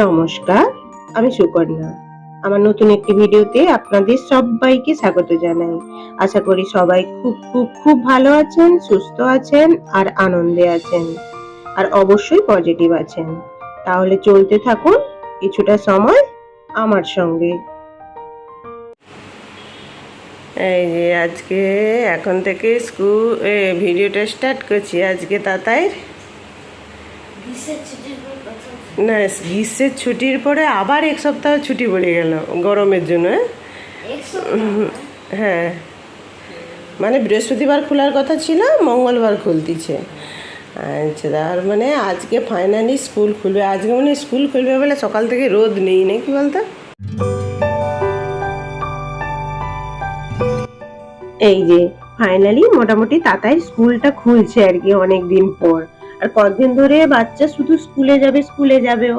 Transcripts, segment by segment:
নমস্কার, আমি সুকন্যা। আমার নতুন একটি ভিডিওতে আপনাদের সবাইকে স্বাগত জানাই। আশা করি সবাই খুব খুব খুব ভালো আছেন, সুস্থ আছেন আর আনন্দে আছেন। আর অবশ্যই পজিটিভ আছেন। তাহলে চলতে থাকুন কিছুটা সময় আমার সঙ্গে। এই যে আজকে এখন থেকে স্কুল ভিডিওটা স্টার্ট করছি আজকে তাতাইর গ্রীষ্মের ছুটির পর প্রথম না গ্রীষ্মের ছুটির পরে আবার এক সপ্তাহ ছুটি পড়ে গেল গরমের জন্য হ্যাঁ? হ্যাঁ। মানে বৃহস্পতিবার খোলার কথা ছিল মঙ্গলবার খুলতিছে। আচ্ছা তার মানে আজকে ফাইনালি স্কুল খুলবে। আজকে মানে স্কুল খুলবে বলে সকাল থেকে রোদ নেই নাকি বলতো? এই যে ফাইনালি মোটামুটি তাতাই স্কুলটা খুলছে আর কি অনেক দিন পর। আর কদিন ধরে বাচ্চা শুধু স্কুলে যাবে, স্কুলে যাবেও।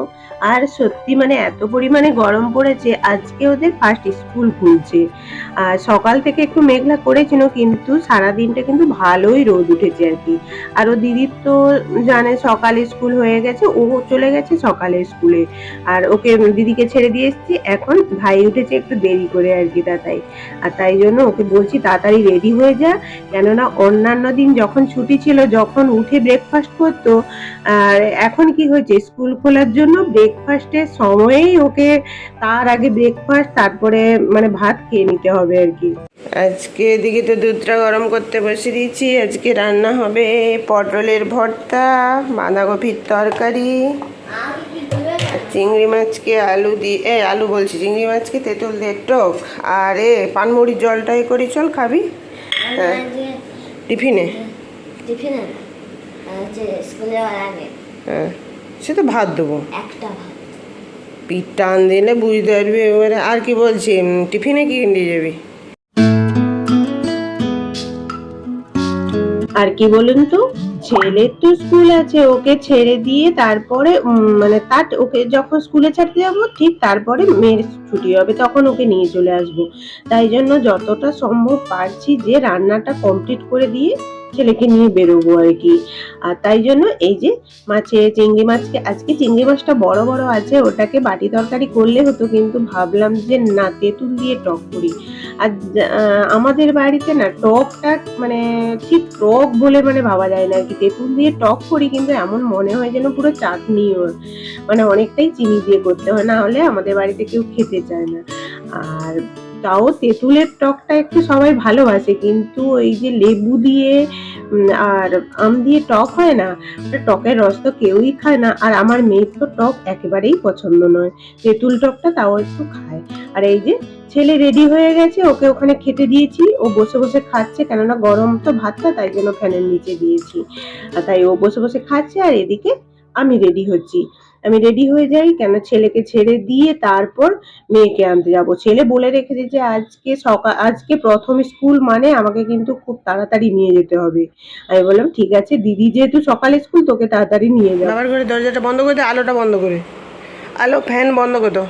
আর সত্যি মানে এত পরিমাণে গরম পড়েছে, আজকে ওদের ফার্স্ট স্কুল খুলছে। আর সকাল থেকে একটু মেঘলা করেছিল, কিন্তু সারা দিনটা কিন্তু ভালোই রোদ উঠেছে আর কি। আর ও দিদির তো জানে সকালে স্কুল হয়ে গেছে, ও চলে গেছে সকালে স্কুলে। আর ওকে দিদিকে ছেড়ে দিয়ে এসেছি, এখন ভাই উঠেছে একটু দেরি করে আর কি তাই আর তাই জন্য ওকে বলছি তাড়াতাড়ি রেডি হয়ে যা, কেননা অন্যান্য দিন যখন ছুটি ছিল, যখন উঠে ব্রেকফাস্ট করতো আর এখন কি হয়েছে? স্কুল খোলার জন্য ব্রেকফাস্টের সময়েই ওকে তার আগে ব্রেকফাস্ট তারপরে মানে ভাত খেয়ে নিতে হবে আর কি। আজকে এদিকে তো দুধটা গরম করতে বসে দিয়েছি। আজকে রান্না হবে পটলের ভর্তা বাঁধাকপির তরকারি চিংড়ি মাছকে আলু দিয়ে এ আলু বলছি চিংড়ি মাছকে তেঁতুল দিয়ে টক। আর এ পানমুড়ির জলটাই করি চল খাবি? হ্যাঁ। টিফিনে? টিফিনে হচ্ছে স্কুলে আগে। হ্যাঁ সে তো ভাত দেবো। একটা ভাত। পিঠ টান দিলে বুঝতে পারবি এবারে আর কি বলছি টিফিনে কি নিয়ে যাবি? আর কি বলুন তো ছেলের তো স্কুল আছে ওকে ছেড়ে দিয়ে তারপরে মানে তার ওকে যখন স্কুলে ছাড়তে যাব ঠিক তারপরে মেয়ের ছুটি হবে তখন ওকে নিয়ে চলে আসব। তাই জন্য যতটা সম্ভব পারছি যে রান্নাটা কমপ্লিট করে দিয়ে ছেলেকে নিয়ে বেরোবো আর কি। আর তাই জন্য এই যে মাছে, চিংড়ি মাছকে, আজকে চিংড়ি মাছটা বড় বড় আছে, ওটাকে বাটি তরকারি করলে হতো, কিন্তু ভাবলাম যে না, তেঁতুল দিয়ে টক করি। আর আমাদের বাড়িতে না, টকটা মানে ঠিক টক বলে মানে ভাবা যায় না কি। তেঁতুল দিয়ে টক করি, কিন্তু এমন মনে হয় যেন পুরো চাটনি ওর। মানে অনেকটাই চিনি দিয়ে করতে হয়, না হলে আমাদের বাড়িতে কেউ খেতে চায় না। আর তাও তেঁতুলের টকটা একটু সবাই ভালোবাসে কিন্তু ওই যে লেবু দিয়ে আর আম দিয়ে টক হয় না টকের রস তো কেউই খায় না। আর আমার মেয়ের তো টক একেবারেই পছন্দ নয় তেঁতুল টকটা তাও একটু খায়। আর এই যে ছেলে রেডি হয়ে গেছে ওকে ওখানে খেতে দিয়েছি ও বসে বসে খাচ্ছে কেননা গরম তো ভাতটা তাই জন্য ফ্যানের নিচে দিয়েছি। আর তাই ও বসে বসে খাচ্ছে আর এদিকে আমি রেডি হচ্ছি। আমি রেডি হয়ে যাই, কেন ছেলেকে ছেড়ে দিয়ে তারপর মেয়েকে আনতে যাব। ছেলে বলে রেখেছে যে, আজকে সকাল আজকে প্রথম স্কুল মানে আমাকে কিন্তু খুব তাড়াতাড়ি নিয়ে যেতে হবে। আমি বললাম, ঠিক আছে, দিদি যেহেতু সকালে স্কুল, তোকে তাড়াতাড়ি নিয়ে যাব আবার ঘরে দরজাটা বন্ধ করে দে, আলোটা বন্ধ করে। আলো, ফ্যান বন্ধ করে দাও।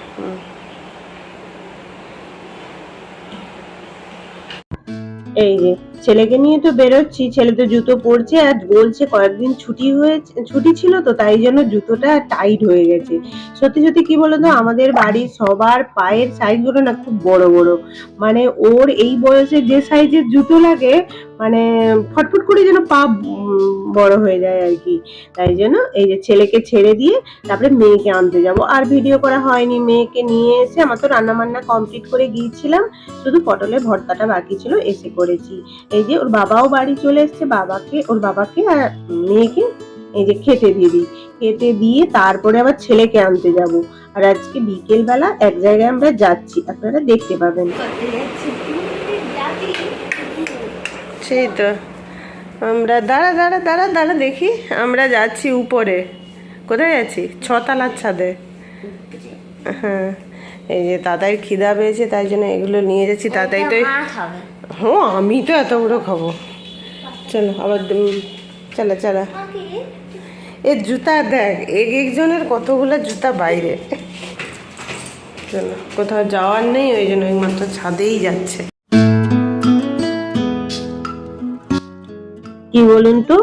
এই যে, ছেলেকে নিয়ে তো বেরোচ্ছি, ছেলে তো জুতো পরছে আর বলছে কয়েকদিন ছুটি হয়েছে, ছুটি ছিল তো, তাই জন্য জুতোটা টাইট হয়ে গেছে। সত্যি সত্যি কি বলতো, আমাদের বাড়ির সবার পায়ের সাইজগুলো না খুব বড় বড়। মানে ওর এই বয়সে যে সাইজের জুতো লাগে মানে ফটফট করে যেন পা বড় হয়ে যায় আর কি। তাই জন্য এই যে ছেলেকে ছেড়ে দিয়ে তারপরে মেয়েকে আনতে যাব। আর ভিডিও করা হয়নি, মেয়েকে নিয়ে এসে আমার তো রান্না বান্না কমপ্লিট করে গিয়েছিলাম। শুধু পটলের ভর্তাটা বাকি ছিল, এসে করেছি। এই যে ওর বাবাও বাড়ি চলে এসেছে, বাবাকে, ওর বাবাকে আর মেয়েকে এই যে খেতে দিই। খেতে দিয়ে তারপরে আবার ছেলেকে আনতে যাব। আর আজকে বিকেলবেলা এক জায়গায় আমরা যাচ্ছি, আপনারা দেখতে পাবেন। সেই তো। আমরা দাঁড়া দাঁড়া দাঁড়া দাঁড়া দেখি। আমরা যাচ্ছি উপরে। কোথায় যাচ্ছি? ছতলার ছাদে। হ্যাঁ এই যে তাতাই খিদা পেয়েছে তাই জন্য এগুলো নিয়ে যাচ্ছি। তাতাই তো হ্যাঁ আমি তো এত বড় খাব। চলো আবার চলো চলো। এর জুতা দেখ এক একজনের কতগুলো জুতা বাইরে। চলো কোথাও যাওয়ার নেই ওই জন্য ওই মাত্র ছাদেই যাচ্ছে। কি বলুন তো?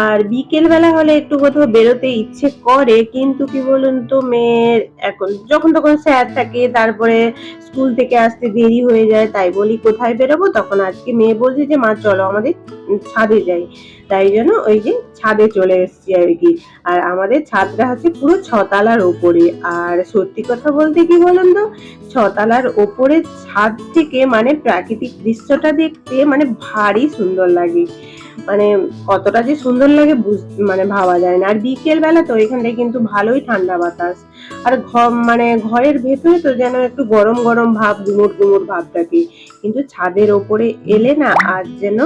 আর বিকেল বেলা হলে একটু কোথাও বেরোতে ইচ্ছে করে, কিন্তু কি বলুন তো, মেয়ের এখন যখন তখন স্যার থাকে, তারপরে স্কুল থেকে আসতে দেরি হয়ে যায়, তাই বলি কোথায় বেরোবো? তখন আজকে মেয়ে বলছে যে, মা, চলো আমাদের ছাদে যাই। তাই জন্য ওই যে ছাদে চলে এসেছি আর কি। আর আমাদের ছাদটা হচ্ছে পুরো ছতালার ওপরে। আর সত্যি কথা বলতে কি বলুন তো, ছতলার ওপরে ছাদ থেকে মানে প্রাকৃতিক দৃশ্যটা দেখতে মানে ভারী সুন্দর লাগে। মানে কতটা যে সুন্দর লাগে মানে ভাবা যায় না। আর বিকেল বেলা তো এখানটায় কিন্তু ভালোই ঠান্ডা বাতাস। আর মানে ঘরের ভেতরে তো যেন একটু গরম গরম ভাব, গুমোট গুমোট ভাব থাকে। কিন্তু ছাদের ওপরে এলে না আর যেন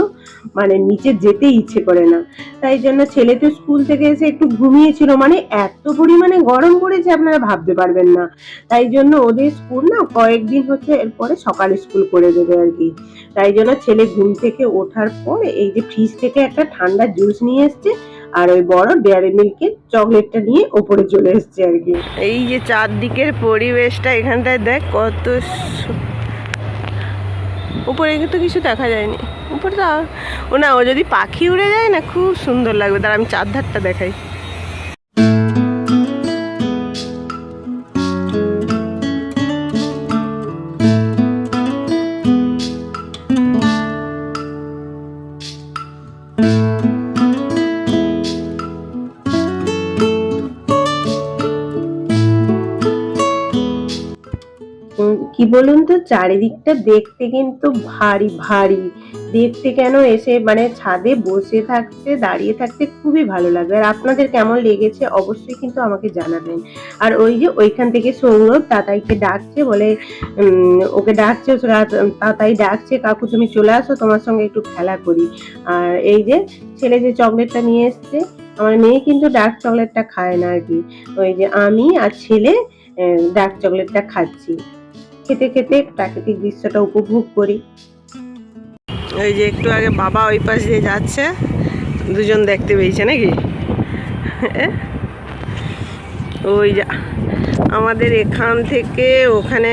মানে নিচে যেতে ইচ্ছে করে না। তাই জন্য ছেলে তো স্কুল থেকে এসে একটু ঘুমিয়েছিল। মানে এত পরিমাণে গরম পড়েছে আপনারা ভাবতে পারবেন না। তাই জন্য ওদের স্কুল না কয়েকদিন হচ্ছে এরপরে সকালে স্কুল করে দেবে আর কি। তাই জন্য ছেলে ঘুম থেকে ওঠার পর এই যে ফ্রিজ থেকে একটা ঠান্ডা জুস নিয়ে এসছে, আর ওই বড় ডেয়ারি মিল্কের চকলেটটা নিয়ে ওপরে চলে এসছে আর কি। এই যে চারদিকের পরিবেশটা এখানটায় দেখ, কত উপরে তো কিছু দেখা যায়নি। উপরে তো ও না, ও যদি পাখি উড়ে যায় না, খুব সুন্দর লাগবে। তার আমি চারধারটা দেখাই। কি বলুন তো? চারিদিকটা দেখতে কিন্তু ভারী ভারী। দেখতে কেন এসে মানে ছাদে বসে থাকতে, দাঁড়িয়ে থাকতে খুবই ভালো লাগবে আর আপনাদের কেমন লেগেছে অবশ্যই কিন্তু আমাকে জানাবেন। আর ওই যে ওইখান থেকে সৌরভ তাতাইকে ডাকছে, বলে ওকে ডাকছে তাতাই ডাকছে, কাকু তুমি চলে আসো, তোমার সঙ্গে একটু খেলা করি। আর এই যে ছেলে যে চকলেটটা নিয়ে এসছে, আমার মেয়ে কিন্তু ডার্ক চকলেটটা খায় না আর কি। ওই যে আমি আর ছেলে ডার্ক চকলেটটা খাচ্ছি। খেতে খেতে প্রাকৃতিক দৃশ্যটা উপভোগ করি। ওই যে একটু আগে বাবা ওই পাশ দিয়ে যাচ্ছে, দুজন দেখতে পেয়েছে নাকি? ওই যা, আমাদের এখান থেকে ওখানে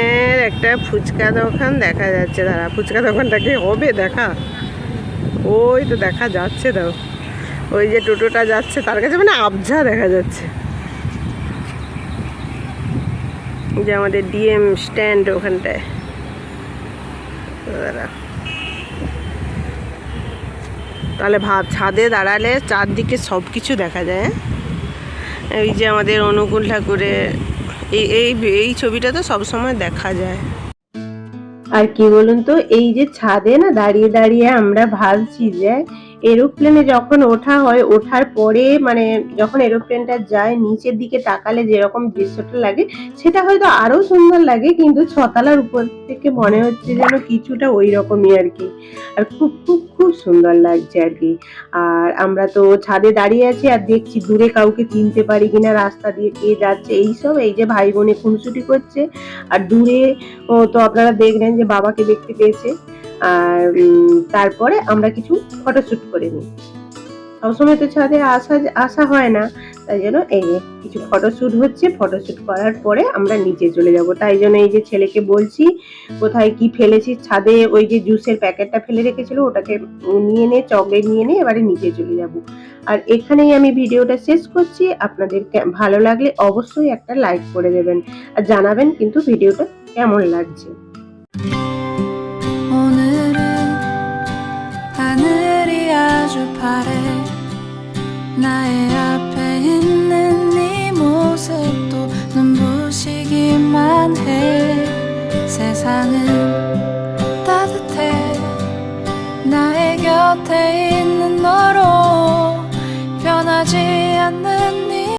একটা ফুচকা দোকান দেখা যাচ্ছে, দাঁড়া, ফুচকা দোকানটাকে হবে? দেখা। ওই তো দেখা যাচ্ছে দাও ওই যে টোটোটা যাচ্ছে, তার কাছে মানে আবঝা দেখা যাচ্ছে। যে আমাদের ডিএম স্ট্যান্ড ওখানটায়। তাহলে ভাব, ছাদে দাঁড়ালে চারদিকে সব কিছু দেখা যায় হ্যাঁ? এই যে আমাদের অনুকূল ঠাকুরের, এই এই এই ছবিটা তো সব সময় দেখা যায়। আর কি বলুন তো, এই যে ছাদে না দাঁড়িয়ে দাঁড়িয়ে আমরা ভাবছি যে এরোপ্লেনে যখন ওঠা হয়, ওঠার পরে মানে যখন এরোপ্লেনটা যায়, নিচের দিকে তাকালে যেরকম দৃশ্যটা লাগে, সেটা হয়তো আরও সুন্দর লাগে, কিন্তু ছতলার উপর থেকে মনে হচ্ছে যেন কিছুটা ওই রকমই আর কি। আর খুব খুব খুব সুন্দর লাগছে আর কি। আর আমরা তো ছাদে দাঁড়িয়ে আছি আর দেখছি দূরে কাউকে চিনতে পারি কিনা, রাস্তা দিয়ে কে যাচ্ছে, এইসব, এই যে ভাই বোনে খুনসুটি করছে। আর দূরে তো আপনারা দেখলেন যে বাবাকে দেখতে পেয়েছে। আর তারপরে আমরা কিছু ফটোশ্যুট করে নিই। সবসময় তো ছাদে আসা আসা হয় না, তাই জন্য এই যে কিছু ফটোশ্যুট হচ্ছে ফটোশ্যুট করার পরে আমরা নিচে চলে যাব। তাই জন্য এই যে ছেলেকে বলছি, কোথায় কি ফেলেছি, ছাদে ওই যে জুসের প্যাকেটটা ফেলে রেখেছিল, ওটাকে নিয়ে নে, চকলেট নিয়ে নে, এবারে নিচে চলে যাব। আর এখানেই আমি ভিডিওটা শেষ করছি। আপনাদের ভালো লাগলে অবশ্যই একটা লাইক করে দেবেন। আর জানাবেন কিন্তু ভিডিওটা কেমন লাগছে। 마주 팔에 나의